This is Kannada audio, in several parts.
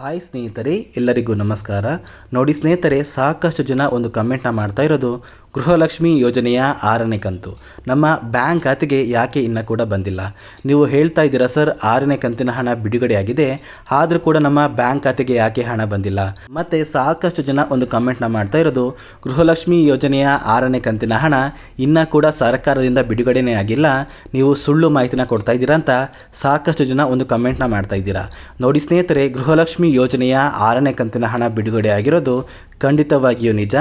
ಹಾಯ್ ಸ್ನೇಹಿತರೆ ಎಲ್ಲರಿಗೂ ನಮಸ್ಕಾರ. ನೋಡಿ ಸ್ನೇಹಿತರೆ ಸಾಕಷ್ಟು ಜನ ಒಂದು ಕಮೆಂಟ್ನ ಮಾಡ್ತಾ ಇರೋದು. ಗೃಹಲಕ್ಷ್ಮಿ ಯೋಜನೆಯ ಆರನೇ ಕಂತು. ನಮ್ಮ ಬ್ಯಾಂಕ್ ಖಾತೆಗೆ ಯಾಕೆ ಇನ್ನೂ ಕೂಡ ಬಂದಿಲ್ಲ? ನೀವು ಹೇಳ್ತಾ ಇದ್ದೀರಾ, ಸರ್, ಆರನೇ ಕಂತಿನ ಹಣ ಬಿಡುಗಡೆಯಾಗಿದೆ. ಆದರೂ ಕೂಡ ನಮ್ಮ ಬ್ಯಾಂಕ್ ಖಾತೆಗೆ ಯಾಕೆ ಹಣ ಬಂದಿಲ್ಲ? ಮತ್ತು ಸಾಕಷ್ಟು ಜನ ಒಂದು ಕಮೆಂಟ್ನ ಮಾಡ್ತಾ ಇರೋದು, ಗೃಹಲಕ್ಷ್ಮಿ ಯೋಜನೆಯ ಆರನೇ ಕಂತಿನ ಹಣ ಇನ್ನೂ ಕೂಡ ಸರ್ಕಾರದಿಂದ ಬಿಡುಗಡೆನೇ ಆಗಿಲ್ಲ. ನೀವು ಸುಳ್ಳು ಮಾಹಿತಿನ ಕೊಡ್ತಾ ಇದ್ದೀರಾ ಅಂತ ಸಾಕಷ್ಟು ಜನ ಒಂದು ಕಮೆಂಟ್ನ ಮಾಡ್ತಾ ಇದ್ದೀರಾ. ನೋಡಿ ಸ್ನೇಹಿತರೆ, ಗೃಹಲಕ್ಷ್ಮಿ ಯೋಜನೆಯ ಆರನೇ ಕಂತಿನ ಹಣ ಬಿಡುಗಡೆ ಆಗಿರೋದು ಖಂಡಿತವಾಗಿಯೂ ನಿಜ.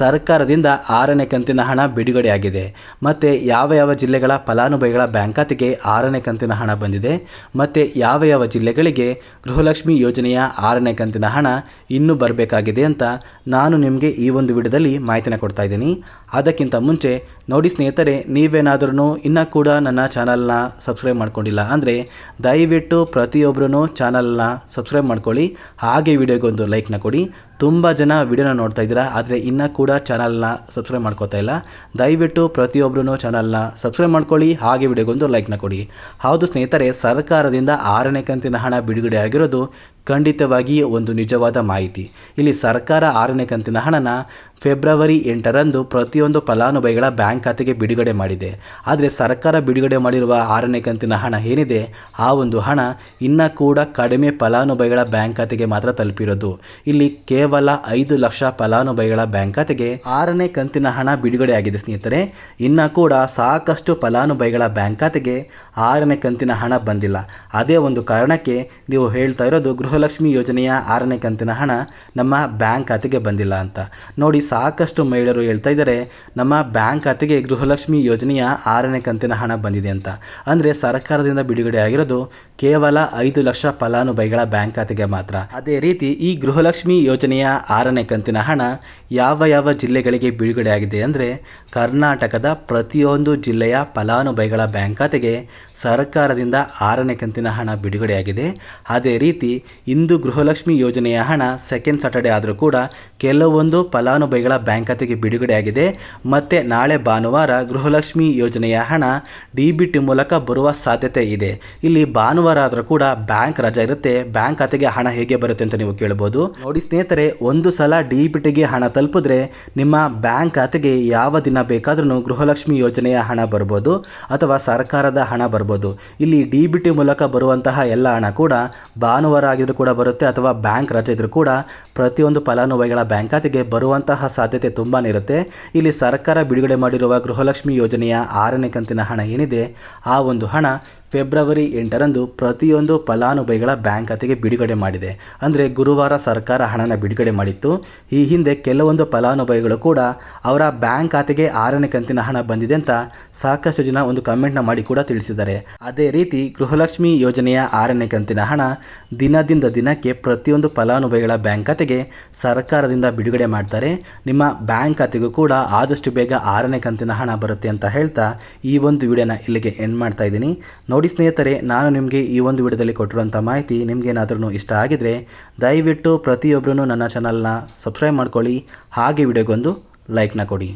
ಸರ್ಕಾರದಿಂದ ಆರನೇ ಕಂತಿನ ಹಣ ಬಿಡುಗಡೆಯಾಗಿದೆ. ಮತ್ತು ಯಾವ ಯಾವ ಜಿಲ್ಲೆಗಳ ಫಲಾನುಭವಿಗಳ ಬ್ಯಾಂಕ್ ಖಾತೆಗೆ ಆರನೇ ಕಂತಿನ ಹಣ ಬಂದಿದೆ. ಮತ್ತು ಯಾವ ಯಾವ ಜಿಲ್ಲೆಗಳಿಗೆ ಗೃಹಲಕ್ಷ್ಮಿ ಯೋಜನೆಯ ಆರನೇ ಕಂತಿನ ಹಣ ಇನ್ನೂ ಬರಬೇಕಾಗಿದೆ ಅಂತ ನಾನು ನಿಮಗೆ ಈ ಒಂದು ವಿಡಿಯೋದಲ್ಲಿ ಮಾಹಿತಿನ ಕೊಡ್ತಾ ಇದ್ದೀನಿ. ಅದಕ್ಕಿಂತ ಮುಂಚೆ ನೋಡಿ ಸ್ನೇಹಿತರೆ ನೀವೇನಾದ್ರೂ ಇನ್ನೂ ಕೂಡ ನನ್ನ ಚಾನಲ್ನ ಸಬ್ಸ್ಕ್ರೈಬ್ ಮಾಡ್ಕೊಂಡಿಲ್ಲ ಅಂದರೆ ದಯವಿಟ್ಟು ಪ್ರತಿಯೊಬ್ಬರೂ ಚಾನಲ್ನ ಸಬ್ಸ್ಕ್ರೈಬ್ ಮಾಡ್ಕೊಳ್ಳಿ. ಹಾಗೆ ವಿಡಿಯೋಗೊಂದು ಲೈಕ್ನ ಕೊಡಿ. ತುಂಬ ಜನ ವಿಡಿಯೋನ ನೋಡ್ತಾ ಇದ್ದೀರಾ, ಆದರೆ ಇನ್ನೂ ಕೂಡ ಚಾನಲ್ನ ಸಬ್ಸ್ಕ್ರೈಬ್ ಮಾಡ್ಕೋತಾ ಇಲ್ಲ, ದಯವಿಟ್ಟು ಪ್ರತಿಯೊಬ್ಬರೂ ಚಾನಲ್ನ ಸಬ್ಸ್ಕ್ರೈಬ್ ಮಾಡ್ಕೊಳ್ಳಿ, ಹಾಗೆ ವಿಡಿಯೋಗೊಂದು ಲೈಕ್ನ ಕೊಡಿ. ಹೌದು ಸ್ನೇಹಿತರೆ, ಸರ್ಕಾರದಿಂದ ಆರನೇ ಕಂತಿನ ಹಣ ಬಿಡುಗಡೆ ಆಗಿರೋದು ಖಂಡಿತವಾಗಿ ಒಂದು ನಿಜವಾದ ಮಾಹಿತಿ. ಇಲ್ಲಿ ಸರ್ಕಾರ ಆರನೇ ಕಂತಿನ ಹಣನ ಫೆಬ್ರವರಿ ಎಂಟರಂದು ಪ್ರತಿಯೊಂದು ಫಲಾನುಭವಿಗಳ ಬ್ಯಾಂಕ್ ಖಾತೆಗೆ ಬಿಡುಗಡೆ ಮಾಡಿದೆ. ಆದರೆ ಸರ್ಕಾರ ಬಿಡುಗಡೆ ಮಾಡಿರುವ ಆರನೇ ಕಂತಿನ ಹಣ ಏನಿದೆ? ಆ ಒಂದು ಹಣ ಇನ್ನೂ ಕೂಡ ಕಡಿಮೆ ಫಲಾನುಭವಿಗಳ ಬ್ಯಾಂಕ್ ಖಾತೆಗೆ ಮಾತ್ರ ತಲುಪಿರೋದು. ಇಲ್ಲಿ ಕೇವಲ ಐದು ಲಕ್ಷ ಫಲಾನುಭವಿಗಳ ಬ್ಯಾಂಕ್ ಖಾತೆಗೆ ಆರನೇ ಕಂತಿನ ಹಣ ಬಿಡುಗಡೆ ಆಗಿದೆ ಸ್ನೇಹಿತರೆ. ಇನ್ನೂ ಕೂಡ ಸಾಕಷ್ಟು ಫಲಾನುಭವಿಗಳ ಬ್ಯಾಂಕ್ ಖಾತೆಗೆ ಆರನೇ ಕಂತಿನ ಹಣ ಬಂದಿಲ್ಲ. ಅದೇ ಒಂದು ಕಾರಣಕ್ಕೆ ನೀವು ಹೇಳ್ತಾ ಇರೋದು ಗೃಹಲಕ್ಷ್ಮಿ ಯೋಜನೆಯ ಆರನೇ ಕಂತಿನ ಹಣ ನಮ್ಮ ಬ್ಯಾಂಕ್ ಖಾತೆಗೆ ಬಂದಿಲ್ಲ ಅಂತ. ನೋಡಿ ಸಾಕಷ್ಟು ಮಹಿಳೆಯರು ಹೇಳ್ತಾ ಇದ್ದಾರೆ, ನಮ್ಮ ಬ್ಯಾಂಕ್ ಖಾತೆಗೆ ಗೃಹಲಕ್ಷ್ಮಿ ಯೋಜನೆಯ ಆರನೇ ಕಂತಿನ ಹಣ ಬಂದಿದೆ ಅಂತ. ಅಂದರೆ ಸರ್ಕಾರದಿಂದ ಬಿಡುಗಡೆ ಆಗಿರೋದು ಕೇವಲ ಐದು ಲಕ್ಷ ಫಲಾನುಭವಿಗಳ ಬ್ಯಾಂಕ್ ಖಾತೆಗೆ ಮಾತ್ರ. ಅದೇ ರೀತಿ ಈ ಗೃಹಲಕ್ಷ್ಮಿ ಯೋಜನೆಯ ಆರನೇ ಕಂತಿನ ಹಣ ಯಾವ ಯಾವ ಜಿಲ್ಲೆಗಳಿಗೆ ಬಿಡುಗಡೆ ಆಗಿದೆ ಅಂದರೆ ಕರ್ನಾಟಕದ ಪ್ರತಿಯೊಂದು ಜಿಲ್ಲೆಯ ಫಲಾನುಭವಿಗಳ ಬ್ಯಾಂಕ್ ಖಾತೆಗೆ ಸರ್ಕಾರದಿಂದ ಆರನೇ ಕಂತಿನ ಹಣ ಬಿಡುಗಡೆಯಾಗಿದೆ ಅದೇ ರೀತಿ ಇಂದು ಗೃಹಲಕ್ಷ್ಮಿ ಯೋಜನೆಯ ಹಣ ಸೆಕೆಂಡ್ ಸಾಟರ್ಡೆ ಆದರೂ ಕೂಡ ಕೆಲವೊಂದು ಫಲಾನುಭವಿಗಳ ಬ್ಯಾಂಕ್ ಖಾತೆಗೆ ಬಿಡುಗಡೆಯಾಗಿದೆ ಮತ್ತೆ ನಾಳೆ ಭಾನುವಾರ ಗೃಹಲಕ್ಷ್ಮಿ ಯೋಜನೆಯ ಹಣ ಡಿ ಬಿ ಟಿ ಮೂಲಕ ಬರುವ ಸಾಧ್ಯತೆ ಇದೆ. ಇಲ್ಲಿ ಭಾನುವಾರ ಆದರೂ ಕೂಡ ಬ್ಯಾಂಕ್ ರಜಾ ಇರುತ್ತೆ. ಬ್ಯಾಂಕ್ ಖಾತೆಗೆ ಹಣ ಹೇಗೆ ಬರುತ್ತೆ ಅಂತ ನೀವು ಕೇಳ್ಬೋದು. ನೋಡಿ ಸ್ನೇಹಿತರೆ, ಒಂದು ಸಲ ಡಿ ಹಣ ತಲುಪಿದ್ರೆ ನಿಮ್ಮ ಬ್ಯಾಂಕ್ ಖಾತೆಗೆ ಯಾವ ದಿನ ಬೇಕಾದ್ರೂ ಗೃಹಲಕ್ಷ್ಮಿ ಯೋಜನೆಯ ಹಣ ಬರ್ಬೋದು ಅಥವಾ ಸರ್ಕಾರದ ಹಣ ಬರ್ಬೋದು. ಇಲ್ಲಿ ಡಿ ಬಿ ಟಿ ಮೂಲಕ ಬರುವಂತಹ ಎಲ್ಲ ಹಣ ಕೂಡ ಭಾನುವಾರ ಆಗಿದ್ರು ಕೂಡ ಬರುತ್ತೆ ಅಥವಾ ಬ್ಯಾಂಕ್ ರಜೆ ಇದ್ರೂ ಕೂಡ ಪ್ರತಿಯೊಂದು ಫಲಾನುಭವಿಗಳ ಬ್ಯಾಂಕ್ ಖಾತೆಗೆ ಬರುವಂತಹ ಸಾಧ್ಯತೆ ತುಂಬಾ ಇರುತ್ತೆ. ಇಲ್ಲಿ ಸರ್ಕಾರ ಬಿಡುಗಡೆ ಮಾಡಿರುವ ಗೃಹಲಕ್ಷ್ಮಿ ಯೋಜನೆಯ ಆರನೇ ಕಂತಿನ ಹಣ ಏನಿದೆ, ಆ ಒಂದು ಹಣ ಫೆಬ್ರವರಿ ಎಂಟರಂದು ಪ್ರತಿಯೊಂದು ಫಲಾನುಭವಿಗಳ ಬ್ಯಾಂಕ್ ಖಾತೆಗೆ ಬಿಡುಗಡೆ ಮಾಡಿದೆ. ಅಂದರೆ ಗುರುವಾರ ಸರ್ಕಾರ ಹಣನ ಬಿಡುಗಡೆ ಮಾಡಿತ್ತು. ಈ ಹಿಂದೆ ಕೆಲವೊಂದು ಫಲಾನುಭವಿಗಳು ಕೂಡ ಅವರ ಬ್ಯಾಂಕ್ ಖಾತೆಗೆ ಆರನೇ ಕಂತಿನ ಹಣ ಬಂದಿದೆ ಅಂತ ಸಾಕಷ್ಟು ಜನ ಒಂದು ಕಮೆಂಟ್ನ ಮಾಡಿ ಕೂಡ ತಿಳಿಸಿದ್ದಾರೆ. ಅದೇ ರೀತಿ ಗೃಹಲಕ್ಷ್ಮಿ ಯೋಜನೆಯ ಆರನೇ ಕಂತಿನ ಹಣ ದಿನದಿಂದ ದಿನಕ್ಕೆ ಪ್ರತಿಯೊಂದು ಫಲಾನುಭವಿಗಳ ಬ್ಯಾಂಕ್ ಖಾತೆಗೆ ಸರ್ಕಾರದಿಂದ ಬಿಡುಗಡೆ ಮಾಡ್ತಾರೆ. ನಿಮ್ಮ ಬ್ಯಾಂಕ್ ಖಾತೆಗೂ ಕೂಡ ಆದಷ್ಟು ಬೇಗ ಆರನೇ ಕಂತಿನ ಹಣ ಬರುತ್ತೆ ಅಂತ ಹೇಳ್ತಾ ಈ ಒಂದು ವಿಡಿಯೋನ ಇಲ್ಲಿಗೆ ಎಂಡ್ ಮಾಡ್ತಾ ಇದ್ದೀನಿ. ನೋಡಿ ಸ್ನೇಹಿತರೆ, ನಾನು ನಿಮಗೆ ಈ ಒಂದು ವಿಡಿಯೋದಲ್ಲಿ ಕೊಟ್ಟಿರುವಂಥ ಮಾಹಿತಿ ನಿಮಗೇನಾದ್ರೂ ಇಷ್ಟ ಆಗಿದರೆ ದಯವಿಟ್ಟು ಪ್ರತಿಯೊಬ್ಬರೂ ನನ್ನ ಚಾನಲ್ನ ಸಬ್ಸ್ಕ್ರೈಬ್ ಮಾಡ್ಕೊಳ್ಳಿ, ಹಾಗೆ ವಿಡಿಯೋಗೊಂದು ಲೈಕ್ನ ಕೊಡಿ.